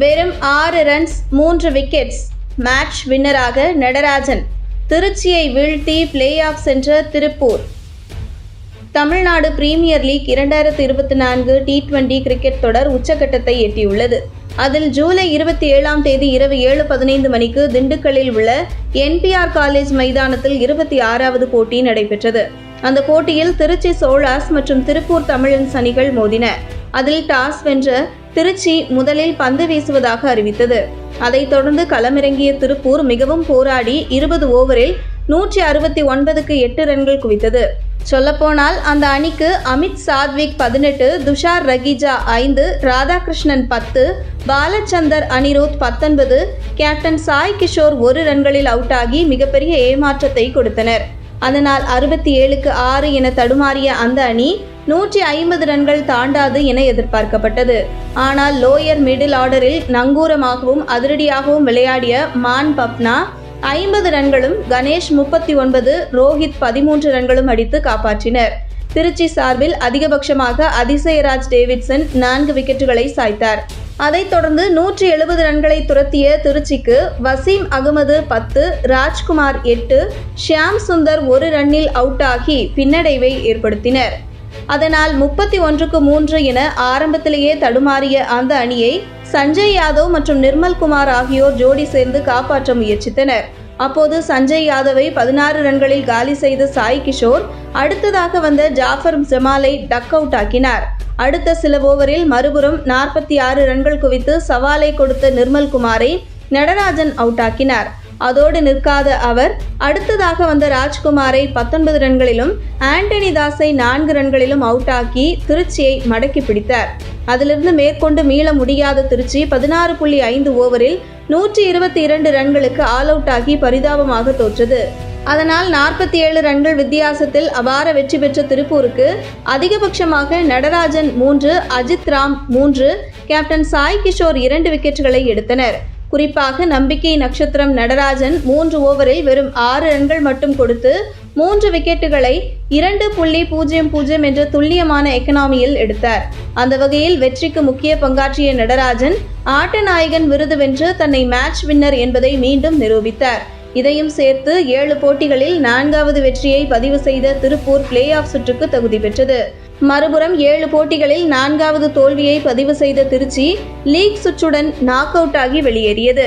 வெறும் ஆறு ரன்ஸ் மூன்று விக்கெட்ஸ் மேட்ச் வின்னராக நடராஜன் திருச்சியை வீழ்த்தி பிளே ஆஃப் சென்ற திருப்பூர். தமிழ்நாடு பிரீமியர் லீக் இரண்டாயிரத்து இருபத்தி நான்கு டி டுவெண்டி கிரிக்கெட் தொடர் உச்சக்கட்டத்தை எட்டியுள்ளது. அதில் ஜூலை இருபத்தி ஏழாம் தேதி இரவு ஏழு பதினைந்து மணிக்கு திண்டுக்கல்லில் உள்ள என்பிஆர் காலேஜ் மைதானத்தில் இருபத்தி ஆறாவது போட்டி நடைபெற்றது. அந்த போட்டியில் திருச்சி சோழாஸ் மற்றும் திருப்பூர் தமிழன்ஸ் அணிகள் மோதின. அதில் டாஸ் வென்ற திருச்சி முதலில் பந்து வீசுவதாக அறிவித்தது. அதைத் தொடர்ந்து களமிறங்கிய திருப்பூர் மிகவும் போராடி இருபது ஓவரில் நூற்றி அறுபத்தி ஒன்பதுக்கு எட்டு ரன்கள் குவித்தது. சொல்லப்போனால் அந்த அணிக்கு அமித் சாத்விக் பதினெட்டு துஷார் ரகிஜா ஐந்து ராதாகிருஷ்ணன் பத்து பாலச்சந்தர் அனிருத் பத்தொன்பது கேப்டன் சாய் கிஷோர் ஒரு ரன்களில் அவுட் ஆகி மிகப்பெரிய ஏமாற்றத்தை கொடுத்தனர். அதனால் அறுபத்தி ஏழுக்கு ஆறு என தடுமாறிய அந்த அணி நூற்றி ஐம்பது ரன்கள் தாண்டாது என எதிர்பார்க்கப்பட்டது. ஆனால் லோயர் மிடில் ஆர்டரில் நங்கூரமாகவும் அதிரடியாகவும் விளையாடிய மான் பப்னா ஐம்பது ரன்களும் கணேஷ் முப்பத்தி ஒன்பது ரோஹித் பதிமூன்று ரன்களும் அடித்து காப்பாற்றினர். திருச்சி சார்பில் அதிகபட்சமாக அதிசயராஜ் டேவிட்சன் நான்கு விக்கெட்டுகளை சாய்த்தார். அதைத் தொடர்ந்து நூற்றி எழுபது ரன்களை துரத்திய திருச்சிக்கு வசீம் அகமது பத்து ராஜ்குமார் எட்டு ஷியாம் சுந்தர் ஒரு ரன்னில் அவுட் ஆகி பின்னடைவை ஏற்படுத்தினர். அதனால் முப்பத்தி ஒன்றுக்கு மூன்று என ஆரம்பத்திலேயே தடுமாறிய அந்த அணியை சஞ்சய் யாதவ் மற்றும் நிர்மல் குமார் ஆகியோர் ஜோடி சேர்ந்து காப்பாற்ற முயற்சித்தனர். அப்போது சஞ்சய் யாதவை பதினாறு ரன்களில் காலி செய்த சாய் கிஷோர் அடுத்ததாக வந்த ஜாஃபர் ஜமாலை டக் அவுட் ஆக்கினார். அடுத்த சில ஓவரில் மறுபுறம் நாற்பத்தி ஆறு ரன்கள் குவித்து சவாலை கொடுத்த நிர்மல் குமாரை நடராஜன் அவுட் ஆக்கினார். அதோடு நிற்காத அவர் அடுத்ததாக வந்த ராஜ்குமாரை பத்தொன்பது ரன்களிலும் ஆண்டனி தாஸை நான்கு ரன்களிலும் அவுட் ஆக்கி திருச்சியை மடக்கி பிடித்தார். அதிலிருந்து மேற்கொண்டு மீள முடியாத திருச்சி பதினாறு புள்ளி ஐந்து ஓவரில் நூற்றி இருபத்தி இரண்டு ரன்களுக்கு ஆல் அவுட் ஆகி பரிதாபமாக தோற்றது. அதனால் நாற்பத்தி ஏழு ரன்கள் வித்தியாசத்தில் அபார வெற்றி பெற்ற திருப்பூருக்கு அதிகபட்சமாக நடராஜன் மூன்று அஜித் ராம் மூன்று கேப்டன் சாய் கிஷோர் இரண்டு விக்கெட்டுகளை எடுத்தனர். குறிப்பாக நம்பிக்கை நட்சத்திரம் நடராஜன் மூன்று ஓவரில் வெறும் ஆறு ரன்கள் மட்டும் கொடுத்து மூன்று விக்கெட்டுகளை இரண்டு புள்ளி பூஜ்ஜியம் பூஜ்ஜியம் என்ற துல்லியமான எக்கனாமியில் எடுத்தார். அந்த வகையில் வெற்றிக்கு முக்கிய பங்காற்றிய நடராஜன் ஆட்ட நாயகன் விருது வென்று தன்னை மேட்ச் வின்னர் என்பதை மீண்டும் நிரூபித்தார். இதையும் சேர்த்து ஏழு போட்டிகளில் நான்காவது வெற்றியை பதிவு செய்த திருப்பூர் பிளே ஆஃப் சுற்றுக்கு தகுதி பெற்றது. மறுபுறம் ஏழு போட்டிகளில் நான்காவது தோல்வியை பதிவு செய்த திருச்சி லீக் சுற்றுடன் நாக் அவுட் ஆகி வெளியேறியது.